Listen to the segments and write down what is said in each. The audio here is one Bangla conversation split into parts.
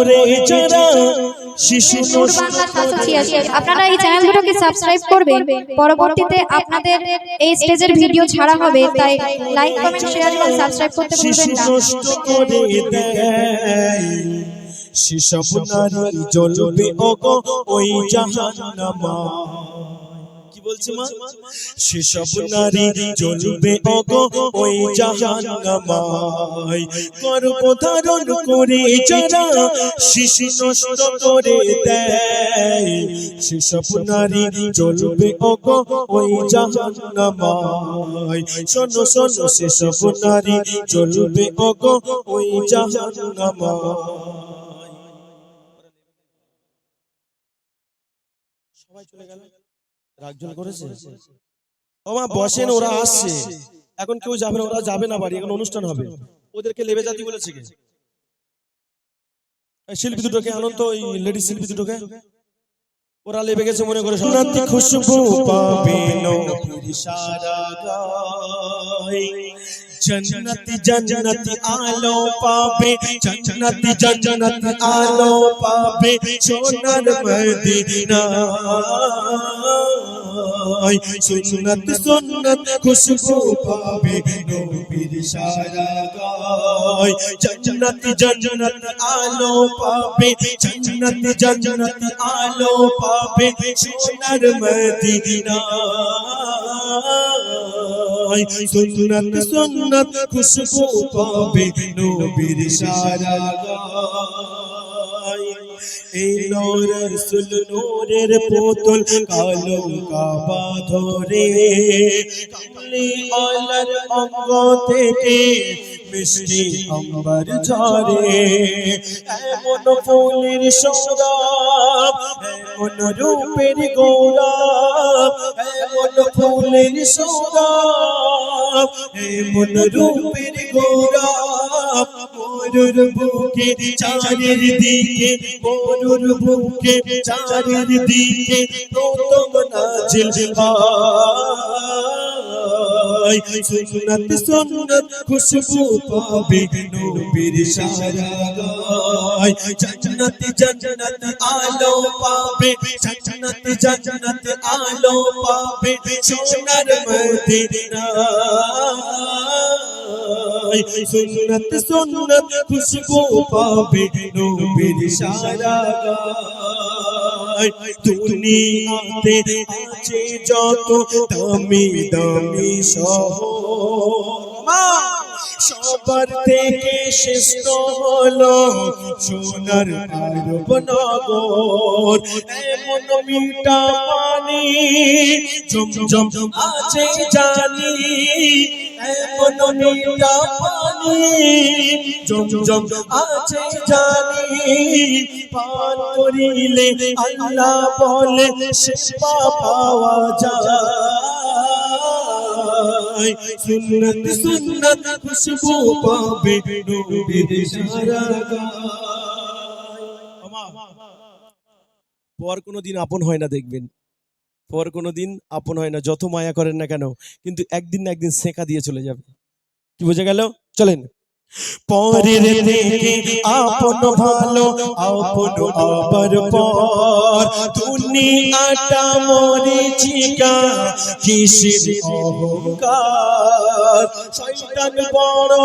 করে যারা শিশু আপনারা এই চ্যানেল দুটোকে সাবস্ক্রাইব করবেন পরবর্তীতে আপনাদের এই স্টেজের ভিডিও ছাড়া হবে তাই লাইক কমেন্ট শেয়ার এবং সাবস্ক্রাইব করতে ভুলবেন না সেসব নারী জ্বলবে ওগো ওই জাহান্নামা কি বলছে মা? সেসব নারী জ্বলবে ওগো ওই জাহান্নামায়। গর্ভধারণ করে যারা শিশু নষ্ট করে দেয়। সেসব নারী জ্বলবে ওগো ওই জাহান্নামায়। শোনো শোনো সেসব নারী জ্বলবে ওগো ওই জাহান্নামায়। সবাই চলে গেল? রাগজল করেছে? ও মা বসেন ওরা আসছে। এখন কেউ যাবে না ওরা যাবে না বাড়ি এখন অনুষ্ঠান হবে। ওদেরকে লেবে জাতি বলেছে কে? এই শিল্পী দুটোকে আনন্দ ওই লেডি শিল্পী দুটোকে? ওরা লেবে গেছে মনে করে সোনাতি খুশবু পাবে নবীর সারা গায়। জন্নতি জন্নতি আলো পাবে। জন্নতি জন্নতি আলো পাবে। সোনার মদিনা সুন্নত সুন্নত খুশবু পাবে, নবীর সারা গায়। জন্নতি জন্নতি আলো পাবে, জন্নতি জন্নতি আলো পাবে, সোনার মদিনা সুন্নত সুন্নত খুশবু পাবে, নবীর সারা গায়। এই রসুল, নূরের পুতুল কালো কাবা ধরে। কামলি আলার অঙ্গ থেকে মিষ্টি অম্বর ঝরে। এমন ফুলের সৌরভ, এমন রূপের গৌরব, এমন ফুলের সৌরভ, এমন রূপের গৌরব। মরুর বুকে চারের দিকে মরুর বুকে চারের দিকে প্রথম নাজিল হয় সুন্নত সুন্নত খুশবু পাবে নবীর সারা গায়। জন্নত জন্নত আলো পাবে, জন্নত জন্নত আলো পাবে সোনার মদিনা সুন্নত সুন্নত, খুশবু পাবে নবীর সারা গায় দুনিয়াতে আছে যত দামি দামি শহর। সবার থেকে শ্রেষ্ঠ হলো সোনার আরব নগর। এমন মিঠা পানি জম জম আছে জানি। করিলে আল্লাহ বলে পাওয়া খুশবু পাবে পর কোনো দিন আপন হয় না দেখবেন। পর কোনো দিন আপন হয় না, যত মায়া করেন না কেন, কিন্তু একদিন না একদিন সেঁকা দিয়ে চলে যাবে। কি বোঝা গেল? চলেন। পরের থেকে আপন ভালো, আপন আবার পর দুনিয়াটা মরিচিকা কিসের অহংকার? বড়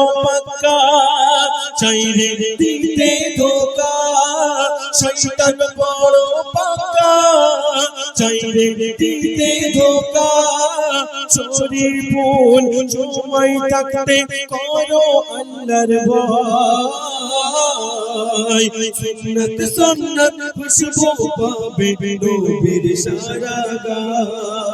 চাইরে দিতে ধোকা। বড় চাইরে দিতে ধোকা। শরীর ফুল সময় থাকতে করো আল্লাহর ভয়। সুন্নত সুন্নত খুশবু পাবে নবীর সারা গায়।